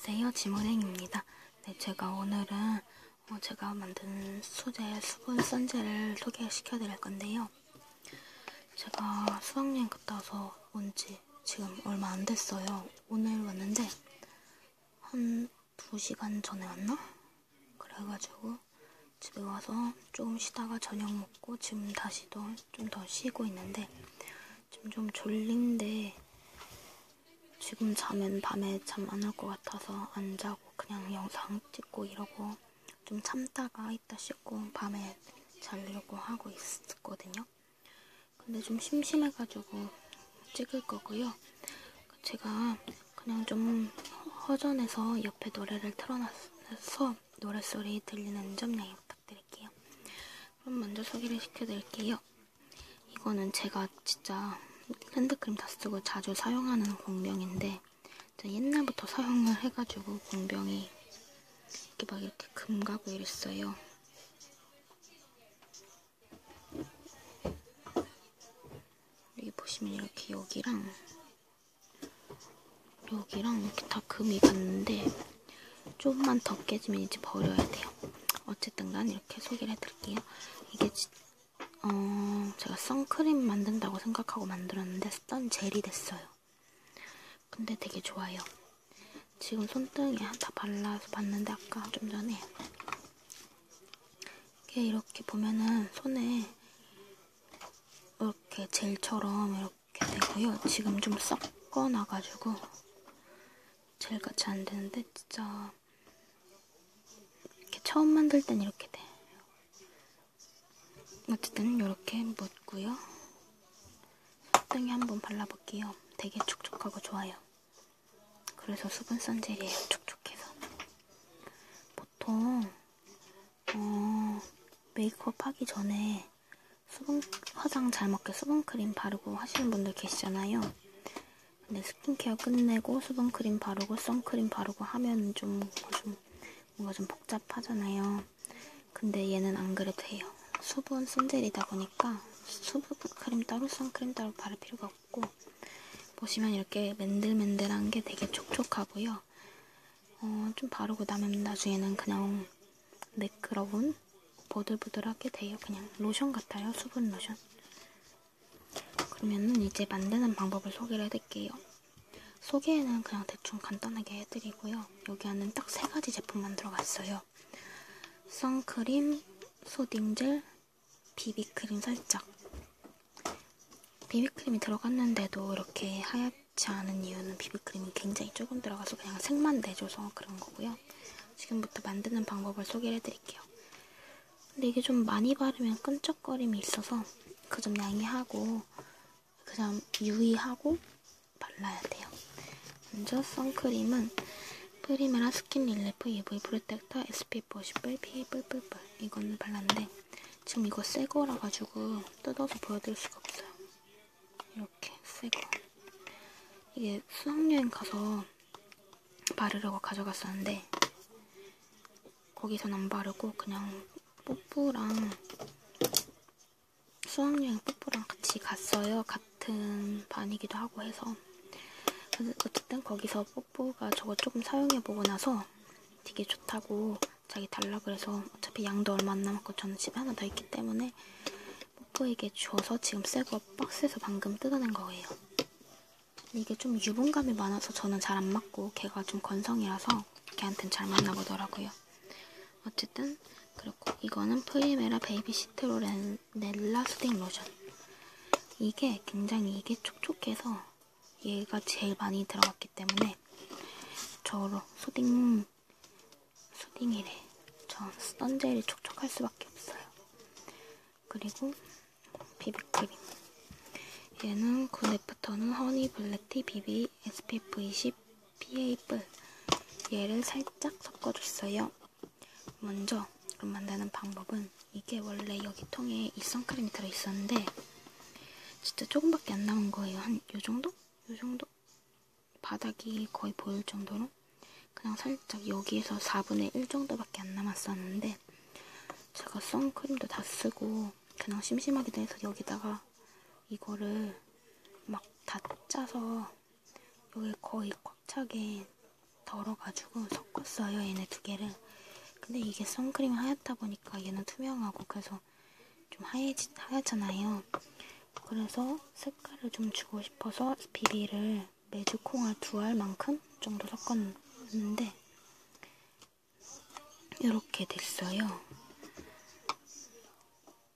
안녕하세요. 지문행입니다. 네, 제가 오늘은 어, 제가 만든 수제 수분 선젤을 소개시켜 드릴 건데요. 제가 수학여행 갔다 와서 온 지 지금 얼마 안 됐어요. 오늘 왔는데 한 2시간 전에 왔나? 그래가지고 집에 와서 조금 쉬다가 저녁 먹고 지금 다시 또 좀 더 쉬고 있는데 지금 좀 졸린데 지금 자면 밤에 잠 안 올 것 같아서 안 자고 그냥 영상 찍고 이러고 좀 참다가 이따 씻고 밤에 자려고 하고 있었거든요. 근데 좀 심심해가지고 찍을 거고요. 제가 그냥 좀 허전해서 옆에 노래를 틀어놔서 노랫소리 들리는 점 양해 부탁드릴게요. 그럼 먼저 소개를 시켜드릴게요. 이거는 제가 진짜 핸드크림 다 쓰고 자주 사용하는 공병인데 옛날부터 사용을 해가지고 공병이 이렇게 막 이렇게 금가고 이랬어요. 여기 보시면 이렇게 여기랑 여기랑 이렇게 다 금이 갔는데 조금만 더 깨지면 이제 버려야 돼요. 어쨌든 간 이렇게 소개를 해드릴게요. 이게 어, 제가 선크림 만든다고 생각하고 만들었는데 선 젤이 됐어요. 근데 되게 좋아요. 지금 손등에 다 발라서 봤는데 아까 좀 전에 이게 이렇게 보면은 손에 이렇게 젤처럼 이렇게 되고요. 지금 좀 섞어놔가지고 젤같이 안 되는데 진짜 이렇게 처음 만들 땐 이렇게 돼. 어쨌든 이렇게 묻고요. 손등에 한번 발라볼게요. 되게 촉촉하고 좋아요. 그래서 수분 선젤이에요. 촉촉해서. 보통 어, 메이크업 하기 전에 수분 화장 잘 먹게 수분크림 바르고 하시는 분들 계시잖아요. 근데 스킨케어 끝내고 수분크림 바르고 선크림 바르고 하면 좀, 좀 뭔가 좀 복잡하잖아요. 근데 얘는 안 그래도 해요. 수분 선젤이다 보니까 수분 크림 따로 선크림 따로 바를 필요가 없고 보시면 이렇게 맨들맨들한 게 되게 촉촉하고요. 어, 좀 바르고 나면 나중에는 그냥 매끄러운 보들보들하게 돼요. 그냥 로션 같아요. 수분 로션. 그러면은 이제 만드는 방법을 소개를 해드릴게요. 소개는 그냥 대충 간단하게 해드리고요. 여기 안은 딱 세 가지 제품만 들어갔어요. 선크림, 소딩젤, 비비크림 살짝. 비비크림이 들어갔는데도 이렇게 하얗지 않은 이유는 비비크림이 굉장히 조금 들어가서 그냥 색만 내줘서 그런 거고요. 지금부터 만드는 방법을 소개를 해드릴게요. 근데 이게 좀 많이 바르면 끈적거림이 있어서 그 점 양해하고 그점 유의하고 발라야 돼요. 먼저 선크림은 프리메라 스킨 릴리프 UV 프로텍터 SPF 50뿔 PA 뿔뿔뿔 이거는 발랐는데 지금 이거 새 거라 가지고 뜯어서 보여드릴 수가 없어요. 이렇게 새 거. 이게 수학여행 가서 바르려고 가져갔었는데 거기선 안 바르고 그냥 뽀뽀랑 수학여행 뽀뽀랑 같이 갔어요. 같은 반이기도 하고 해서 어쨌든 거기서 뽀뽀가 저거 조금 사용해보고 나서 되게 좋다고 자기 달라 그래서 어차피 양도 얼마 안 남았고 저는 집에 하나 더 있기 때문에 뽀뽀에게 주어서 지금 새거 박스에서 방금 뜯어낸 거예요. 이게 좀 유분감이 많아서 저는 잘 안 맞고 걔가 좀 건성이라서 걔한텐 잘 맞나 보더라고요. 어쨌든 그렇고 이거는 프리메라 베이비 시트로 넬라 수딩 로션 이게 굉장히 이게 촉촉해서 얘가 제일 많이 들어갔기 때문에 저로 수딩 수딩이래. 저 선젤이 촉촉할 수밖에 없어요. 그리고 비비크림. 얘는 굿애프터는 허니 블랙티 비비 SPF 20 PA 뿔 얘를 살짝 섞어줬어요. 먼저 그럼 만드는 방법은 이게 원래 여기 통에 이 선크림이 들어있었는데 진짜 조금밖에 안 남은 거예요. 한 요 정도? 이 정도 바닥이 거의 보일 정도로 그냥 살짝 여기에서 4분의 1 정도밖에 안 남았었는데 제가 선크림도 다 쓰고 그냥 심심하기도 해서 여기다가 이거를 막 다 짜서 여기 거의 꽉 차게 덜어가지고 섞었어요. 얘네 두 개를. 근데 이게 선크림 하얗다 보니까 얘는 투명하고 그래서 좀 하얘지, 하얗잖아요. 그래서 색깔을 좀 주고 싶어서 비비를 매주 콩알 두 알만큼 정도 섞었는데 이렇게 됐어요.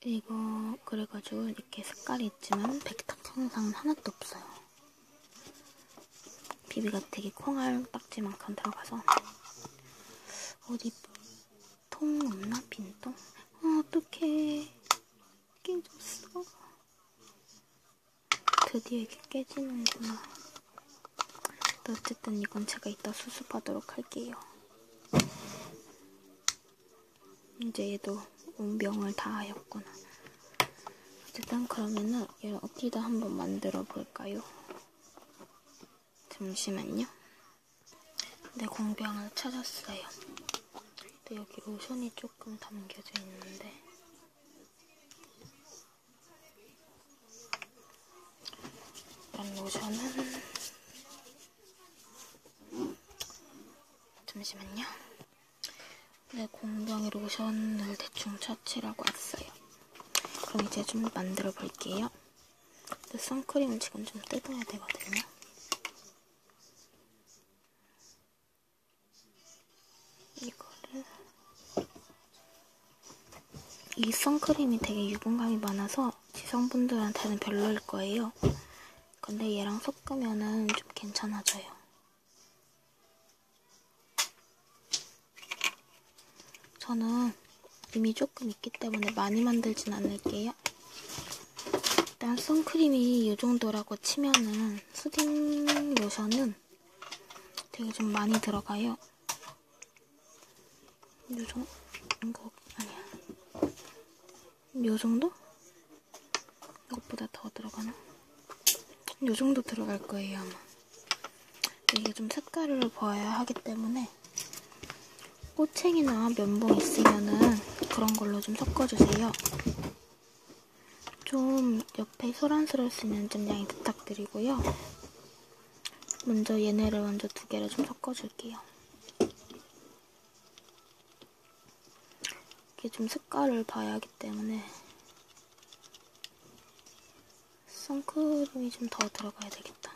이거 그래가지고 이렇게 색깔이 있지만 백탁 현상은 하나도 없어요. 비비가 되게 콩알 딱지만큼 들어가서 어디 통 없나? 빈통? 아, 어떡해. 깨졌어. 드디어 이게 깨지는구나. 어쨌든 이건 제가 이따 수습하도록 할게요. 이제 얘도 운명을 다하였구나. 어쨌든 그러면은 얘를 어디다 한번 만들어 볼까요? 잠시만요. 내 공병을 찾았어요. 근데 여기 로션이 조금 담겨져 있는데 일단 로션은 잠시만요. 내 공병에 로션을 대충 처치라고 했어요. 그럼 이제 좀 만들어 볼게요. 근데 선크림을 지금 좀 뜯어야 되거든요. 이거를 이 선크림이 되게 유분감이 많아서 지성분들한테는 별로일 거예요. 근데 얘랑 섞으면은 좀 괜찮아져요. 저는 이미 조금 있기 때문에 많이 만들진 않을게요. 일단 선크림이 이 정도라고 치면은 수딩 로션은 되게 좀 많이 들어가요. 요 정도? 이거 아니야. 요 정도? 이것보다 더 들어가나? 요 정도 들어갈 거예요, 아마. 이게 좀 색깔을 보아야 하기 때문에 꼬챙이나 면봉 있으면은 그런 걸로 좀 섞어주세요. 좀 옆에 소란스러울 수 있는 점 양해 부탁드리고요. 먼저 얘네를 먼저 두 개를 좀 섞어줄게요. 이게 좀 색깔을 봐야 하기 때문에 선크림이 좀 더 들어가야 되겠다.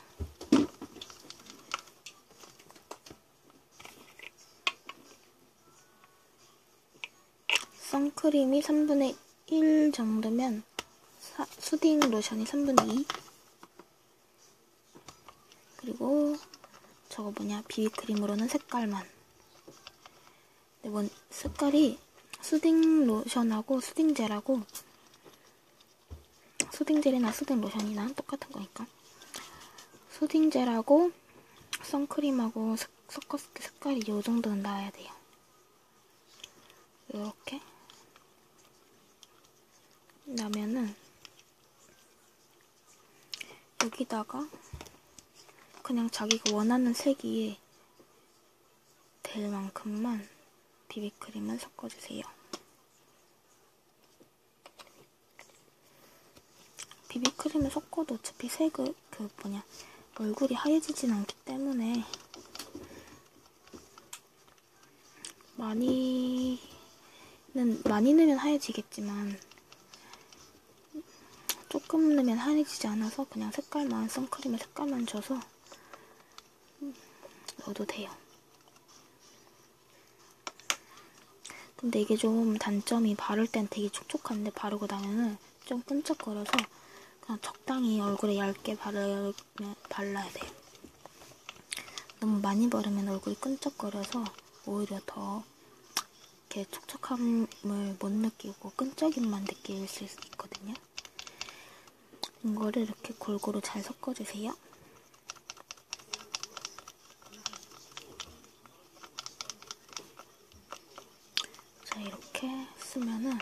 선크림이 3분의 1 정도면 사, 수딩 로션이 3분의 2 그리고 저거 뭐냐 비비크림으로는 색깔만 근데 뭔 색깔이 수딩 로션하고 수딩 젤하고 수딩 젤이나 수딩 로션이나 똑같은 거니까 수딩 젤하고 선크림하고 섞었을 때 색깔이 이 정도는 나와야 돼요. 이렇게 나면은 여기다가 그냥 자기가 원하는 색이 될 만큼만 비비크림을 섞어주세요. 비비 크림을 섞어도 어차피 색을 그 뭐냐 얼굴이 하얘지진 않기 때문에 많이는 많이 넣으면 하얘지겠지만 조금 넣으면 하얘지지 않아서 그냥 색깔만 선크림에 색깔만 줘서 넣어도 돼요. 근데 이게 좀 단점이 바를 땐 되게 촉촉한데 바르고 나면은 좀 끈적거려서 그냥 적당히 얼굴에 얇게 바르, 발라야 돼요. 너무 많이 바르면 얼굴이 끈적거려서 오히려 더 이렇게 촉촉함을 못 느끼고 끈적임만 느낄 수 있거든요. 이거를 이렇게 골고루 잘 섞어주세요. 자, 이렇게 쓰면은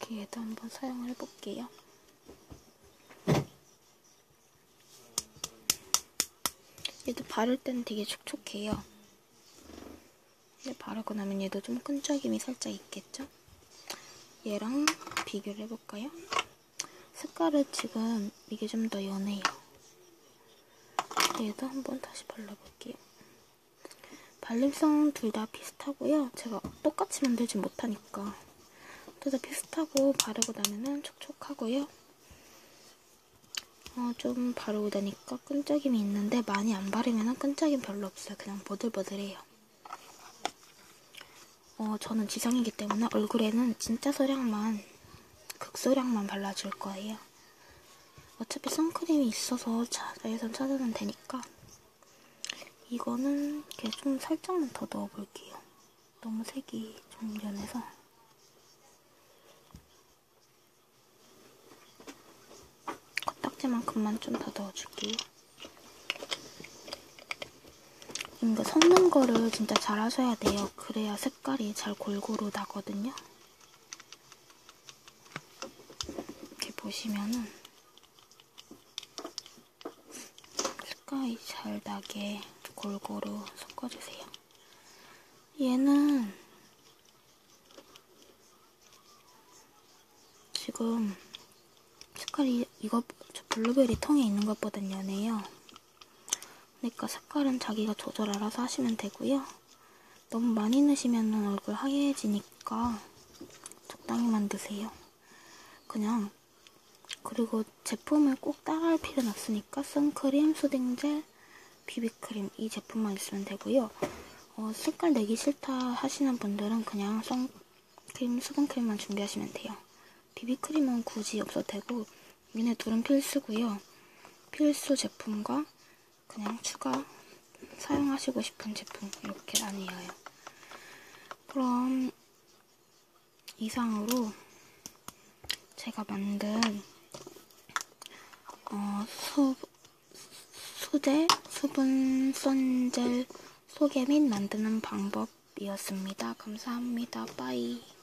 이렇게 얘도 한번 사용을 해볼게요. 얘도 바를 땐 되게 촉촉해요. 근데 바르고 나면 얘도 좀 끈적임이 살짝 있겠죠? 얘랑 비교를 해볼까요? 색깔은 지금 이게 좀 더 연해요. 얘도 한번 다시 발라볼게요. 발림성 둘 다 비슷하고요. 제가 똑같이 만들지 못하니까 둘다 비슷하고 바르고 나면은 촉촉하고요. 어, 좀 바르고 나니까 끈적임이 있는데 많이 안 바르면 끈적임 별로 없어요. 그냥 보들보들해요. 어, 저는 지성이기 때문에 얼굴에는 진짜 소량만 극소량만 발라줄 거예요. 어차피 선크림이 있어서 자자에선 찾아면 되니까 이거는 이렇게 좀 살짝만 더 넣어볼게요. 너무 색이 좀 연해서 컵딱지만큼만 좀더 넣어줄게요. 이거 섞는 거를 진짜 잘 하셔야 돼요. 그래야 색깔이 잘 골고루 나거든요. 이렇게 보시면은 색깔이 잘 나게 골고루 섞어주세요. 얘는 지금 색깔이 이거 저 블루베리 통에 있는 것보단 연해요. 그러니까 색깔은 자기가 조절 알아서 하시면 되고요. 너무 많이 넣으시면 얼굴 하얘지니까 적당히 만드세요. 그냥 그리고 제품을 꼭 따라할 필요는 없으니까 선크림, 수딩젤, 비비크림 이 제품만 있으면 되고요. 어, 색깔 내기 싫다 하시는 분들은 그냥 선크림, 수분크림만 준비하시면 돼요. 비비크림은 굳이 없어도 되고 얘네 둘은 필수고요. 필수 제품과 그냥 추가 사용하시고 싶은 제품 이렇게 나뉘어요. 그럼 이상으로 제가 만든 어, 수, 수제 수분 선젤 소개 및 만드는 방법이었습니다. 감사합니다. 빠이.